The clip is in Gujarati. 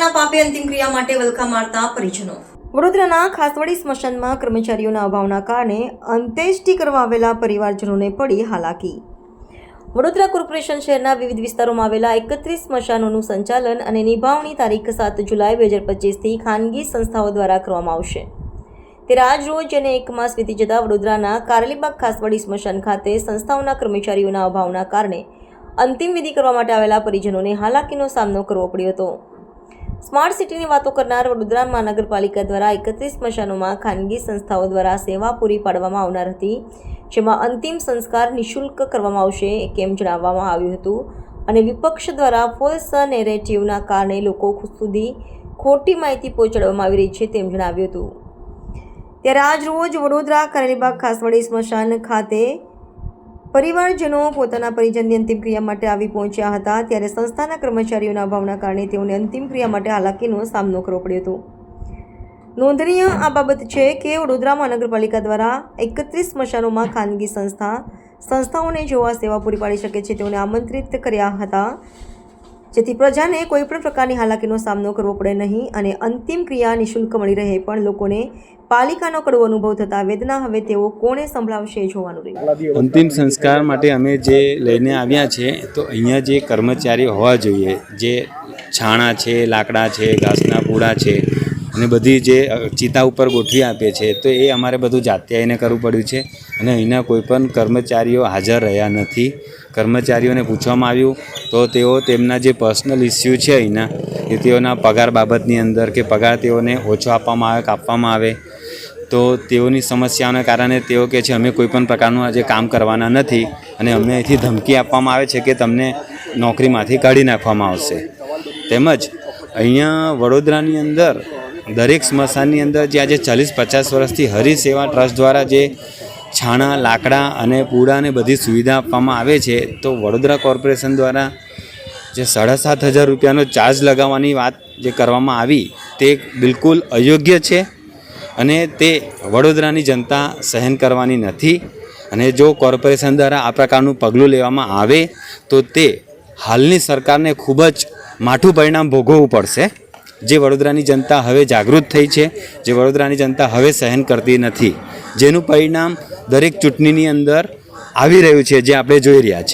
વડોદરામાં આપી અંતિમ ક્રિયા માટે વલખા મારતા પરિજનો. વડોદરાના ખાસવાડી સ્મશાનમાં કર્મચારીઓના અભાવના કારણે અંત્યેષ્ટિ કરવા આવેલા પરિવારજનોને પડી હાલાકી. વડોદરા કોર્પોરેશન શહેરના વિવિધ વિસ્તારોમાં આવેલા એકત્રીસ સ્મશાનોનું સંચાલન અને નિભાવણી તારીખ સાત જુલાઈ બે હજાર પચીસથી ખાનગી સંસ્થાઓ દ્વારા કરવામાં આવશે. તે આજ રોજ અને એક માસ વીતી જતાં વડોદરાના કારલીબાગ ખાસવાડી સ્મશાન ખાતે સંસ્થાઓના કર્મચારીઓના અભાવના કારણે અંતિમ વિધિ કરવા માટે આવેલા પરિજનોને હાલાકીનો સામનો કરવો પડ્યો હતો. સ્માર્ટ સિટીની વાતો કરનાર વડોદરા મહાનગરપાલિકા દ્વારા એકત્રીસ સ્મશાનોમાં ખાનગી સંસ્થાઓ દ્વારા સેવા પૂરી પાડવામાં આવનાર હતી, જેમાં અંતિમ સંસ્કાર નિઃશુલ્ક કરવામાં આવશે કેમ જણાવવામાં આવ્યું હતું. અને વિપક્ષ દ્વારા ફોલ્સ નેરેટિવના કારણે લોકો સુધી ખોટી માહિતી પહોંચાડવામાં આવી રહી છે તેમ જણાવ્યું હતું. ત્યારે આજ રોજ વડોદરા, કરેલીબાગ, ખાસવાડી સ્મશાન ખાતે પરિવારજનો પોતાના પરિજનની અંતિમ ક્રિયા માટે આવી પહોંચ્યા હતા ત્યારે સંસ્થાના કર્મચારીઓના અભાવના કારણે તેઓને અંતિમ ક્રિયા માટે હાલાકીનો સામનો કરવો પડ્યો હતો. નોંધનીય આ બાબત છે કે વડોદરા મહાનગરપાલિકા દ્વારા એકત્રીસ સ્મશાનોમાં ખાનગી સંસ્થા, સંસ્થાઓને જોવા સેવા પૂરી પાડી શકે છે તેઓને આમંત્રિત કર્યા હતા. જેથી પ્રજાને કોઈપણ પ્રકારની હાલાકીનો સામનો કરવો પડે નહીં અને અંતિમ ક્રિયા નિઃશુલ્ક મળી રહે પણ લોકોને પાલિકાનો કડવો અનુભવ થતા વેદના હવે તેઓ કોણે સંભળાવશે જોવાનું રહ્યું. અંતિમ સંસ્કાર માટે અમે જે લઈને આવ્યા છે, તો અહીંયા જે કર્મચારી હોવા જોઈએ, જે છાણા છે, લાકડા છે, ઘાસના પૂડા છે, અને બધી જે ચિતા ઉપર ગોઠવી આપે છે, તો એ અમારે બધું જાતે આવીને કરવું પડ્યું છે. અને અહીંના કોઈ પણ કર્મચારીઓ હાજર રહ્યા નથી. કર્મચારીઓને પૂછવામાં આવ્યું, તો તેઓ તેમના જે પર્સનલ ઇસ્યુ છે અહીંના, એ તેઓના પગાર બાબતની અંદર કે પગાર તેઓને ઓછો આપવામાં આવે કાપવામાં આવે તો તેઓની સમસ્યાઓને કારણે તેઓ કહે છે, અમે કોઈપણ પ્રકારનું આજે કામ કરવાના નથી અને અમને અહીંથી ધમકી આપવામાં આવે છે કે તમને નોકરીમાંથી કાઢી નાખવામાં આવશે. તેમજ અહીંયા વડોદરાની અંદર, દરેક સ્મશાનની અંદર જે આજે ચાલીસ પચાસ વર્ષથી હરિ સેવા ટ્રસ્ટ દ્વારા જે છાણા, લાકડા અને પૂડાને બધી સુવિધા આપવામાં આવે છે, તો વડોદરા કોર્પોરેશન દ્વારા જે સાડા સાત હજાર રૂપિયાનો ચાર્જ લગાવવાની વાત જે કરવામાં આવી, તે બિલકુલ અયોગ્ય છે. અને તે વડોદરાની જનતા સહન કરવાની નથી. અને જો કોર્પોરેશન દ્વારા આ પ્રકારનું પગલું લેવામાં આવે, તો તે હાલની સરકારને ખૂબ જ માઠું પરિણામ ભોગવવું પડશે. જે વડોદરાની જનતા હવે જાગૃત થઈ છે, જે વડોદરાની જનતા હવે સહન કરતી નથી. જેનું પરિણામ દરેક ચૂંટણીની અંદર આવી રહ્યું છે, જે આપણે જોઈ રહ્યા છે.